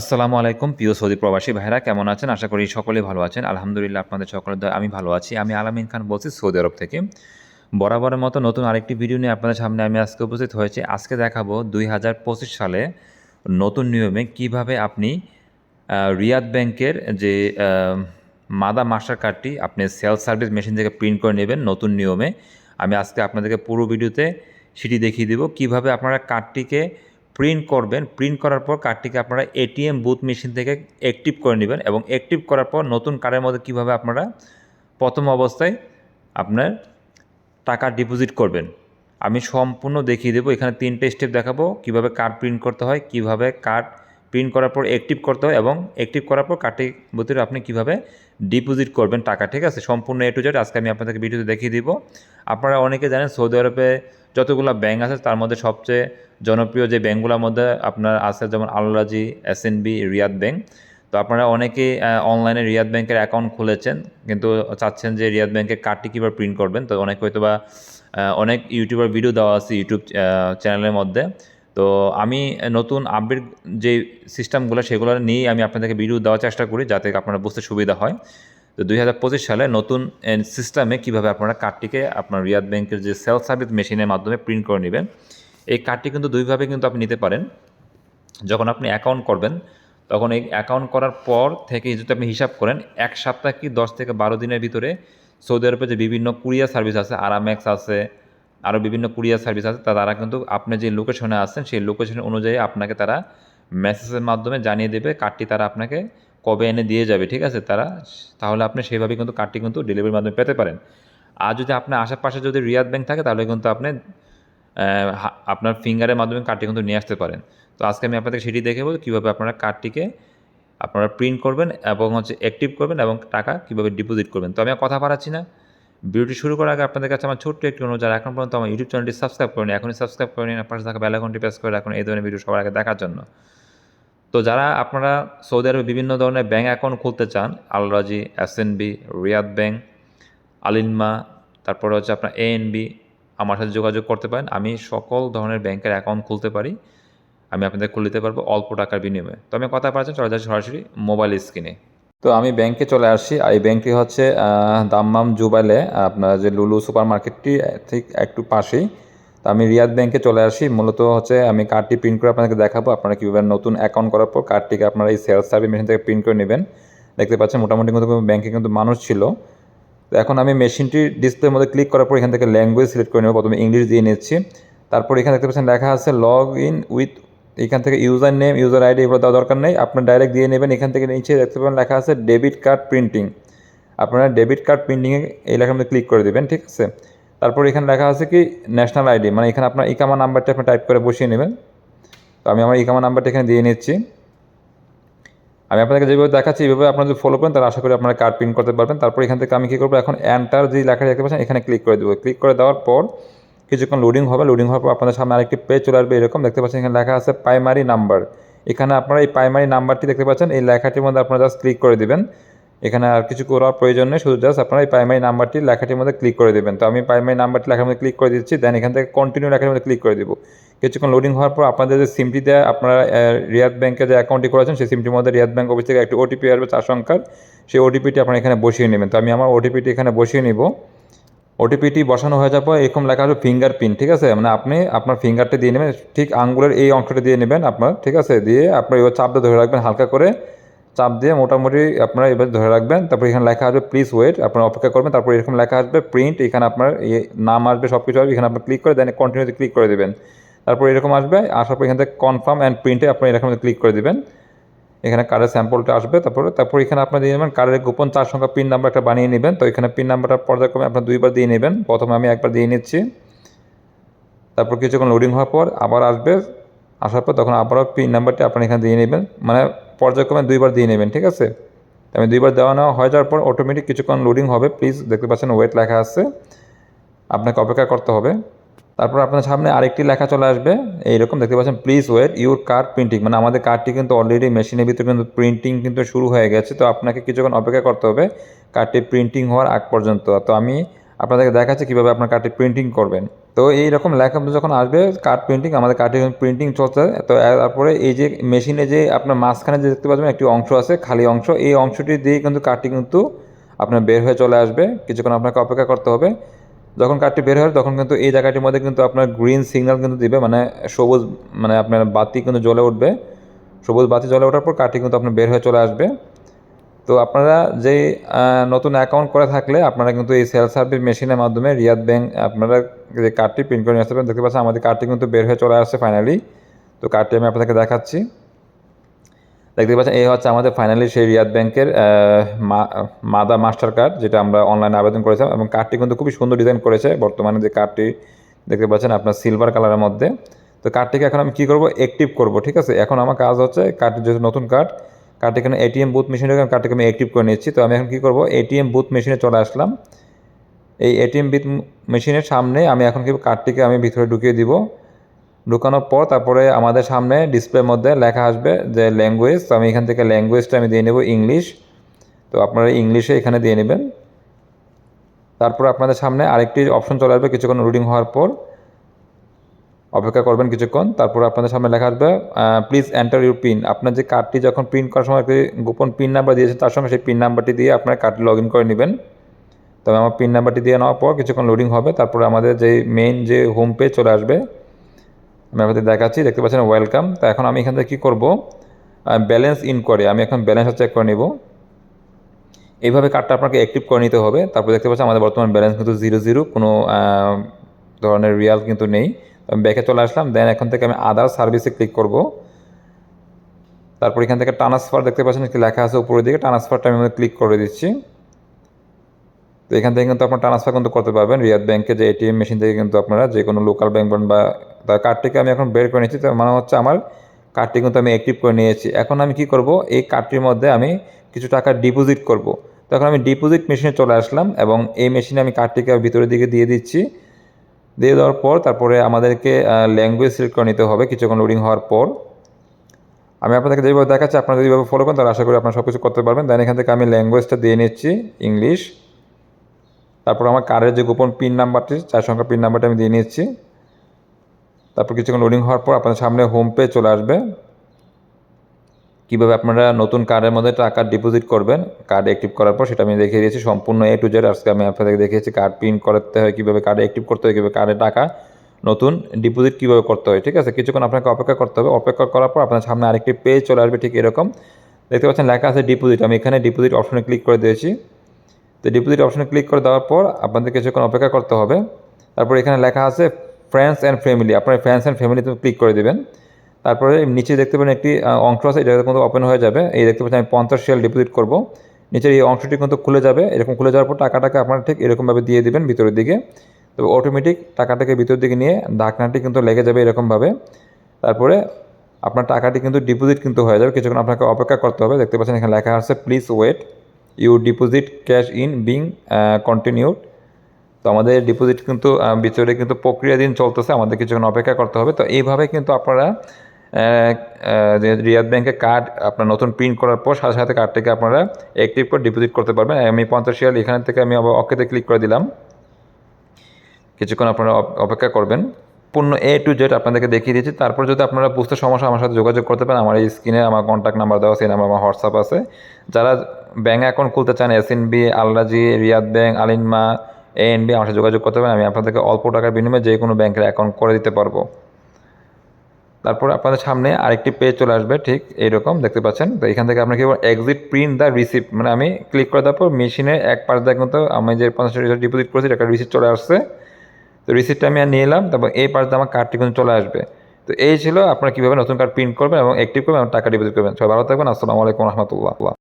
আসসালামু আলাইকুম, প্রিয় সৌদি প্রবাসী ভাইরা কেমন আছেন? আশা করি সকলেই ভালো আছেন। আলহামদুলিল্লাহ, আপনাদের সকলের আমি ভালো আছি। আমি আলামিন খান বলছি সৌদি আরব থেকে। বরাবরের মতো নতুন আরেকটি ভিডিও নিয়ে আপনাদের সামনে আমি আজকে উপস্থিত হয়েছি। আজকে দেখাবো দুই হাজার পঁচিশ সালে নতুন নিয়মে কীভাবে আপনি রিয়াদ ব্যাংকের যে মাদা মাস্টার কার্ডটি আপনি সেলফ সার্ভিস মেশিন থেকে প্রিন্ট করে নেবেন নতুন নিয়মে। আমি আজকে আপনাদেরকে পুরো ভিডিওতে সেটি দেখিয়ে দেবো কীভাবে আপনারা কার্ডটিকে প্রিন্ট করবেন প্রিন্ট করার পর কার্ডটিকে আপনারা এটিএম বুথ মেশিন থেকে অ্যাক্টিভ করে নেবেন এবং অ্যাক্টিভ করার পর নতুন কার্ডের মধ্যে কীভাবে আপনারা প্রথম অবস্থায় আপনার টাকা ডিপোজিট করবেন। আমি সম্পূর্ণ দেখিয়ে দেবো, এখানে তিনটে স্টেপ দেখাবো, কীভাবে কার্ড প্রিন্ট করতে হয়, কীভাবে কার্ড প্রিন্ট করার পর অ্যাক্টিভ করতে হয় এবং অ্যাক্টিভ করার পর কার্ডটির ভিতরে আপনি কীভাবে ডিপোজিট করবেন টাকা, ঠিক আছে? সম্পূর্ণ এ টু জেড আজকে আমি আপনাদেরকে ভিডিওতে দেখিয়ে দিব। আপনারা অনেকে জানেন সৌদি আরবে যতগুলো ব্যাংক আছে, তার মধ্যে সবচেয়ে জনপ্রিয় যে ব্যাঙ্কগুলোর মধ্যে আপনার আছে যেমন Alrajhi S B, Riyad bank তো আপনারা অনেকেই অনলাইনে রিয়াদ ব্যাংকের অ্যাকাউন্ট খুলেছেন, কিন্তু চাচ্ছেন যে রিয়াদ ব্যাংকের কার্ডটি কীভাবে প্রিন্ট করবেন। তো অনেক হয়তো বা অনেক ইউটিউবার ভিডিও দেওয়া আছে ইউটিউব চ্যানেলের মধ্যে। তো আমি নতুন আপডেট যে সিস্টেমগুলো সেগুলো নিয়েই আমি আপনাদেরকে ভিডিও দেওয়ার চেষ্টা করি, যাতে আপনারা বুঝতে সুবিধা হয়। তো দুই হাজার পঁচিশ সালে নতুন সিস্টেমে কীভাবে আপনারা কার্ডটিকে আপনার রিয়াদ ব্যাংকের যে সেলফ সার্ভিস মেশিনের মাধ্যমে প্রিন্ট করে নেবেন এই কার্ডটি কিন্তু দুইভাবে কিন্তু আপনি নিতে পারেন। যখন আপনি অ্যাকাউন্ট করবেন, তখন এই অ্যাকাউন্ট করার পর থেকে যদি আপনি হিসাব করেন, এক সপ্তাহ কি দশ থেকে বারো দিনের ভিতরে সৌদি আরবে যে বিভিন্ন কুরিয়ার সার্ভিস আছে আরামেক্স আছে আরও বিভিন্ন কুরিয়ার সার্ভিস আছে তারা কিন্তু আপনি যে লোকেশনে আছেন, সেই লোকেশন অনুযায়ী আপনাকে তারা মেসেজের মাধ্যমে জানিয়ে দেবে কার্ডটি তারা আপনাকে কবে এনে দিয়ে যাবে, ঠিক আছে? তারা তাহলে আপনি সেইভাবে কিন্তু কার্ডটি কিন্তু ডেলিভারির মাধ্যমে পেতে পারেন। আর যদি আপনার আশেপাশে যদি রিয়াদ ব্যাংক থাকে, তাহলে কিন্তু আপনি আপনার ফিঙ্গারের মাধ্যমে কার্ডটি কিন্তু নিয়ে আসতে পারেন। তো আজকে আমি আপনাদের সেটি দেখাবো কীভাবে আপনারা কার্ডটিকে আপনারা প্রিন্ট করবেন এবং হচ্ছে অ্যাক্টিভ করবেন এবং টাকা কীভাবে ডিপোজিট করবেন। তো আমি কথা বাড়াচ্ছি না। ভিডিওটি শুরু করার আগে আপনাদের কাছে আমার ছোট্ট একটি অনুরোধ, যারা এখন পর্যন্ত আমার ইউটিউব চ্যানেলটি সাবস্ক্রাইব করেন, এখনই সাবস্ক্রাইব করে নিন পাশে থাকা বেলাকনটি প্রেস করে রাখুন। এই ধরনের ভিডিও সবার আগে দেখার জন্য। তো যারা আপনারা সৌদি আরবে বিভিন্ন ধরনের ব্যাঙ্ক অ্যাকাউন্ট খুলতে চান Alrajhi SNB Riyad bank Alinma তারপরে হচ্ছে আপনার এএনবি আমার সাথে যোগাযোগ করতে পারেন। আমি সকল ধরনের ব্যাংকের অ্যাকাউন্ট খুলতে পারি। আমি আপনাদের খুলে দিতে পারব অল্প টাকার বিনিময়ে। তো আমি কথা পাচ্ছি চলে যাচ্ছি সরাসরি মোবাইল স্ক্রিনে তো আমি ব্যাংকে চলে আর এই ব্যাংকটি হচ্ছে দাম্মাম জুবাইলে, আপনার যে লুলু সুপার মার্কেটটি ঠিক একটু পাশেই। তো আমি রিয়াদ ব্যাংকে চলে আসি। মূলত হচ্ছে আমি কার্ডটি প্রিন্ট করে আপনাকে দেখাবো। আপনারা কীভাবে নতুন অ্যাকাউন্ট করার পর কার্ডটিকে আপনারা এই সেলস সার্ভিস মেশিন থেকে প্রিন্ট করে নেবেন। দেখতে পাচ্ছেন, মোটামুটি কিন্তু ব্যাংকে কিন্তু মানুষ ছিল। তো এখন আমি মেশিনটি ডিসপ্লের মধ্যে ক্লিক করার পর এখান থেকে ল্যাঙ্গুয়েজ সিলেক্ট করে নেব। প্রথমে ইংলিশ দিয়ে নিচ্ছি। তারপর এখানে দেখতে পাচ্ছেন লেখা আছে লগ ইন উইথ এখান থেকে ইউজার নেম ইউজার আইডি এগুলো দেওয়া দরকার নেই। আপনার ডাইরেক্ট দিয়ে নেবেন। এখান থেকে নিচে দেখতে পাবেন লেখা আছে ডেবিট কার্ড প্রিন্টিং আপনারা ডেবিট কার্ড প্রিন্টিংয়ে এই লেখার মধ্যে ক্লিক করে দেবেন, ঠিক আছে? তারপর এখানে লেখা আছে কি? ন্যাশনাল আইডি মানে এখানে আপনার ইকামা নাম্বারটা আপনি টাইপ করে বসিয়ে নেবেন। তো আমি আমার ইকামা নাম্বারটা এখানে দিয়ে নিচ্ছি। আমি আপনাকে যেভাবে দেখাচ্ছি, এইভাবে আপনারা যদি ফলো করেন, তাহলে আশা করি আপনারা কার্ড প্রিন্ট করতে পারবেন। তারপর এখান থেকে আমি কী করব, এখন এন্টার যে লেখাটা দেখতে পাচ্ছেন, এখানে ক্লিক করে দেবো। ক্লিক করে দেওয়ার পর কিছুক্ষণ লোডিং হবে। লোডিং হওয়ার পর আপনাদের সামনে আরেকটি পেজ চলে আসবে, এরকম। দেখতে পাচ্ছেন এখানে লেখা আছে প্রাইমারি নাম্বার এখানে আপনারা এই প্রাইমারি নাম্বারটি দেখতে পাচ্ছেন, এই লেখাটির মধ্যে আপনারা জাস্ট ক্লিক করে দেবেন। এখানে আর কিছু করার প্রয়োজন নেই, শুধু জাস্ট আপনারা এই প্রাইমারি নাম্বারটি লেখাটির মধ্যে ক্লিক করে দেবেন। তো আমি প্রাইমারি নাম্বারটি লেখার মধ্যে ক্লিক করে দিচ্ছি দেন এখান থেকে কন্টিনিউ লেখার মধ্যে ক্লিক করে দিব। কিছুক্ষণ লোডিং হওয়ার পর আপনাদের যে সিমটি দেয়, আপনারা রিয়াদ ব্যাংকে যে অ্যাকাউন্টটি করেছেন, সেই সিমটির মধ্যে রিয়াদ ব্যাংক অফিস থেকে একটি ওটিপি আসবে, চার সংখ্যার। সেই ওটিপিটি আপনারা এখানে বসিয়ে নেবেন। তো আমি আমার ওটিপিটি এখানে বসিয়ে নিব। ওটিপিটি বসানো হয়ে যাওয়ার পর এরকম লেখা হবে ফিঙ্গার প্রিন্ট ঠিক আছে? মানে আপনি আপনার ফিঙ্গারটা দিয়ে নেবেন, ঠিক আঙ্গুলের এই অংশটা দিয়ে নেবেন আপনার, ঠিক আছে? দিয়ে আপনার এবার চাপটা ধরে রাখবেন হালকা করে। চাপ দিয়ে মোটামুটি আপনারা এবার ধরে রাখবেন। তারপর এখানে লেখা আসবে প্লিজ ওয়েট আপনারা অপেক্ষা করবেন। তারপর এরকম লেখা আসবে প্রিন্ট এখানে আপনার নাম আসবে সব কিছু আসবে, এখানে আপনি ক্লিক করে দেন কন্টিনিউতে ক্লিক করে দেবেন। তারপর এরকম আসবে, আসার পর এখান থেকে কনফার্ম অ্যান্ড প্রিন্টে আপনি এরকম ক্লিক করে দেবেন। এখানে কার্ডের স্যাম্পলটা আসবে, তারপরে, তারপর এখানে আপনার দিয়ে নেবেন কার্ডের গোপন চার সংখ্যা পিন নাম্বার একটা বানিয়ে নেবেন। তো এখানে পিন নাম্বারটা পর্যায়ক্রমে আপনার দুইবার দিয়ে নেবেন। প্রথমে আমি একবার দিয়ে নিচ্ছি। তারপর কিছুক্ষণ লোডিং হওয়ার পর আবার আসবে। আসার পর তখন আবারও পিন নাম্বারটি আপনি এখানে দিয়ে নেবেন। মানে পর্যায়ক্রমে দুইবার দিয়ে নেবেন, ঠিক আছে? আমি দুইবার দেওয়া নেওয়া হয়ে যাওয়ার পর অটোমেটিক কিছুক্ষণ লোডিং হবে। প্লিজ দেখতে পাচ্ছেন ওয়েট লেখা আছে। আপনাকে অপেক্ষা করতে হবে। তারপর আপনার সামনে আরেকটি লেখা চলে আসবে। এইরকম দেখতে পাচ্ছেন please wait your card printing মানে আমাদের কার্ডটি কিন্তু অলরেডি মেশিনের ভিতরে কিন্তু প্রিন্টিং কিন্তু শুরু হয়ে গেছে। তো আপনাকে কিছুক্ষণ অপেক্ষা করতে হবে কার্ডটি প্রিন্টিং হওয়ার আগ পর্যন্ত। তো আমি আপনাদেরকে দেখাচ্ছি কীভাবে আপনার কার্ডটি প্রিন্টিং করবেন। তো এইরকম লেখা যখন আসবে কার্ড প্রিন্টিং আমাদের কার্ডে প্রিন্টিং চলছে, তো তারপরে এই যে মেশিনে যে আপনার মাঝখানে যে দেখতে পাচ্ছেন একটি অংশ আছে, খালি অংশ, এই অংশটি দিয়ে কিন্তু কার্ডটি কিন্তু আপনার বের হয়ে চলে আসবে। কিছুক্ষণ আপনাকে অপেক্ষা করতে হবে। যখন কার্ডটি বের হয়, তখন কিন্তু এই জায়গাটির মধ্যে কিন্তু আপনার গ্রিন সিগন্যাল কিন্তু দিবে মানে সবুজ মানে আপনার বাতি কিন্তু জ্বলে উঠবে। সবুজ বাতি জ্বলে ওঠার পর কার্ডটি কিন্তু আপনার বের হয়ে চলে আসবে। তো আপনারা যেই নতুন অ্যাকাউন্ট করে থাকলে আপনারা কিন্তু এই সেল সার্ভিস মেশিনের মাধ্যমে রিয়াদ ব্যাংক আপনারা যে কার্ডটি প্রিন্ট করে নিয়ে আসতে পারেন, দেখতে পাচ্ছেন আমাদের কার্ডটি কিন্তু বের হয়ে চলে আসছে ফাইনালি তো কার্ডটি আমি আপনাদেরকে দেখাচ্ছি। দেখতে পাচ্ছেন, এই হচ্ছে আমাদের ফাইনালি সেই রিয়াদ ব্যাংকের মাদা মাস্টার কার্ড, যেটা আমরা অনলাইনে আবেদন করেছিলাম এবং কার্ডটি কিন্তু খুবই সুন্দর ডিজাইন করেছে। বর্তমানে যে কার্ডটি দেখতে পাচ্ছেন আপনার সিলভার কালারের মধ্যে। তো কার্ডটিকে এখন আমি কী করব? অ্যাক্টিভ করব, ঠিক আছে? এখন আমার কাজ হচ্ছে কার্ডটি যেহেতু নতুন কার্ড কার্ডটি এখানে এটিএম বুথ মেশিনে কার্ডটিকে আমি অ্যাক্টিভ করে নিচ্ছি। তো আমি এখন কী করব? এটিএম বুথ মেশিনে চলে আসলাম। এই এটিএম বুথ মেশিনের সামনে আমি এখন কি কার্ডটিকে আমি ভিতরে ঢুকিয়ে দিব। ঢুকানোর পর তারপরে আমাদের সামনে ডিসপ্লের মধ্যে লেখা আসবে যে ল্যাঙ্গুয়েজ তো আমি এখান থেকে ল্যাঙ্গুয়েজটা আমি দিয়ে নেব ইংলিশ তো আপনারা ইংলিশে এখানে দিয়ে নেবেন। তারপর আপনাদের সামনে আরেকটি অপশন চলে আসবে কিছুক্ষণ রুডিং হওয়ার পর। অপেক্ষা করবেন কিছুক্ষণ। তারপর আপনাদের সামনে লেখা আসবে প্লিজ এন্টার ইউর পিন আপনার যে কার্ডটি যখন প্রিন্ট করার সময় একটি গোপন পিন নাম্বার দিয়েছেন তার সঙ্গে সেই পিন নাম্বারটি দিয়ে আপনার কার্ডটি লগ ইন করে নেবেন। তবে আমার পিন নাম্বারটি দিয়ে নেওয়ার পর কিছুক্ষণ লোডিং হবে। তারপরে আমাদের যে মেইন যে হোম পেজ চলে আসবে আমি আপনাদের দেখাচ্ছি, দেখতে পাচ্ছেন ওয়েলকাম তো এখন আমি এখান থেকে কী করব? ব্যালেন্স ইন করে, আমি এখন ব্যালেন্সটা চেক করে নেব। এইভাবে কার্ডটা আপনাকে অ্যাক্টিভ করে নিতে হবে। তারপর দেখতে পাচ্ছি আমাদের বর্তমান ব্যালেন্স কিন্তু জিরো জিরো কোনো ধরনের রিয়াল কিন্তু নেই। ব্যাকে চলে আসলাম দেন এখন থেকে আমি আদার সার্ভিসে ক্লিক করব। তারপর এখান থেকে ট্রান্সফার দেখতে পাচ্ছেন কি লেখা আছে উপরের দিকে ট্রান্সফারটা আমি ক্লিক করে দিচ্ছি। এখান থেকে কিন্তু আপনার ট্রান্সফার কিন্তু করতে পারবেন। রিয়াদ ব্যাংকে যে এটিএম মেশিন থেকে কিন্তু আপনারা যে কোনো লোকাল ব্যাংক বা তার কার্ডটিকে আমি এখন বের করে নিয়েছি। তো মানে হচ্ছে আমার কার্ডটি কিন্তু আমি অ্যাক্টিভ করে নিয়েছি। এখন আমি কি করব? এই কার্ডটির মধ্যে আমি কিছু টাকা ডিপোজিট করব। তখন আমি ডিপোজিট মেশিনে চলে আসলাম এবং এই মেশিনে আমি কার্ডটিকে ভিতরের দিকে দিয়ে দিচ্ছি। দিয়ে দেওয়ার পর তারপরে আমাদেরকে ল্যাঙ্গুয়েজ সিলেক্ট করে নিতে হবে। কিছুক্ষণ লোডিং হওয়ার পর। আমি আপনাদেরকে যেভাবে দেখাচ্ছি, আপনারা যেভাবে ফলো করেন, তাহলে আশা করি আপনারা সব কিছু করতে পারবেন। দেন এখান থেকে আমি ল্যাঙ্গুয়েজটা দিয়ে নিচ্ছি ইংলিশ তারপর আমার কার্ডের যে গোপন পিন নাম্বারটি চার সংখ্যা পিন নাম্বারটা আমি দিয়ে নিচ্ছি তারপর কিছুক্ষণ লোডিং হওয়ার পর আপনাদের সামনে হোম পেজ চলে আসবে। কীভাবে আপনারা নতুন কার্ডের মধ্যে টাকা ডিপোজিট করবেন কার্ড অ্যাক্টিভ করার পর সেটা আমি দেখিয়ে দিয়েছি। সম্পূর্ণ এ টু জেড আজকে আমি আপনাদেরকে দেখিয়েছি কার্ড প্রিন্ট করতে হয়, কীভাবে কার্ড অ্যাক্টিভ করতে হয়, কীভাবে কার্ডে টাকা নতুন ডিপোজিট কীভাবে করতে হয়, ঠিক আছে? কিছুক্ষণ আপনাকে অপেক্ষা করতে হবে। অপেক্ষা করার পর আপনার সামনে আরেকটি পেজ চলে আসবে, ঠিক এরকম। দেখতে পাচ্ছেন লেখা আছে ডিপোজিট আমি এখানে ডিপোজিট অপশনে ক্লিক করে দিয়েছি। তো ডিপোজিট অপশনে ক্লিক করে দেওয়ার পর আপনাদের কিছুক্ষণ অপেক্ষা করতে হবে। তারপর এখানে লেখা আছে ফ্রেন্ডস অ্যান্ড ফ্যামিলি আপনার ফ্রেন্ডস অ্যান্ড ফ্যামিলিতে ক্লিক করে দেবেন। তারপরে নিচে দেখতে পাবেন একটি অংশ আছে, এটা কিন্তু ওপেন হয়ে যাবে। এই দেখতে পাচ্ছেন আমি পঞ্চাশ শেয়ার ডিপোজিট করব। নিচের এই অংশটি কিন্তু খুলে যাবে। এরকম খুলে যাওয়ার পর টাকাটাকে আপনারা ঠিক এরকমভাবে দিয়ে দেবেন ভিতরের দিকে। তো অটোমেটিক টাকাটাকে ভিতরের দিকে নিয়ে ঢাকনাটি কিন্তু লেগে যাবে এরকমভাবে। তারপরে আপনার টাকাটি কিন্তু ডিপোজিট কিন্তু হয়ে যাবে। কিছুক্ষণ আপনাকে অপেক্ষা করতে হবে। দেখতে পাচ্ছেন এখানে লেখা আছে please wait you deposit cash in being continued তো আমাদের ডিপোজিট কিন্তু ভিতরে কিন্তু প্রক্রিয়াধীন চলতেছে আমাদের কিছুক্ষণ অপেক্ষা করতে হবে, তো এইভাবে কিন্তু আপনারা রিয়াদ ব্যাংকের কার্ড আপনার নতুন প্রিন্ট করার পর সাথে সাথে কার্ডটাকে আপনারা অ্যাক্টিভ করে ডিপোজিট করতে পারবেন। আমি পঞ্চাশ শেয়ার এখান থেকে আমি আবার অকেতে ক্লিক করে দিলাম। কিছুক্ষণ আপনারা অপেক্ষা করবেন। পূর্ণ এ টু জেড আপনাদেরকে দেখিয়ে দিয়েছি তারপর যদি আপনারা বুঝতে সমস্যা, আমার সাথে যোগাযোগ করতে পারেন, আমার এই স্ক্রিনে আমার কন্ট্যাক্ট নাম্বার দেওয়া সেই নাম্বার আমার হোয়াটসঅ্যাপ আছে। যারা ব্যাঙ্ক অ্যাকাউন্ট খুলতে চান S N B Alrajhi Riyad bank Alinma A N B আমার সাথে যোগাযোগ করতে পারেন। আমি আপনাদেরকে অল্প টাকার বিনিময়ে যে কোনো ব্যাংকের অ্যাকাউন্ট করে দিতে পারব। তারপর আপনাদের সামনে আরেকটি পেজ চলে আসবে, ঠিক এইরকম, দেখতে পাচ্ছেন? তো এখান থেকে আপনাকে এক্সিট প্রিন্ট দ্য রিসিপ্ট মানে আমি ক্লিক করে দেওয়ার পর মেশিনে এক পাশ দেখ মতো আমি যে পঞ্চাশ টাকা ডিপোজিট করেছি একটা রিসিপ্ট চলে আসছে। তো রিসিপ্টটা আমি আর নিয়ে এলাম, তারপর এই পাশ আমার কার্ডটি কিন্তু চলে আসবে। তো এই ছিল আপনারা কীভাবে নতুন কার্ড প্রিন্ট করবেন এবং অ্যাক্টিভ করবেন এবং টাকা ডিপোজিট করবেন। সবাই ভালো থাকবেন, আসসালামু আলাইকুম রহমতুল্লাহ।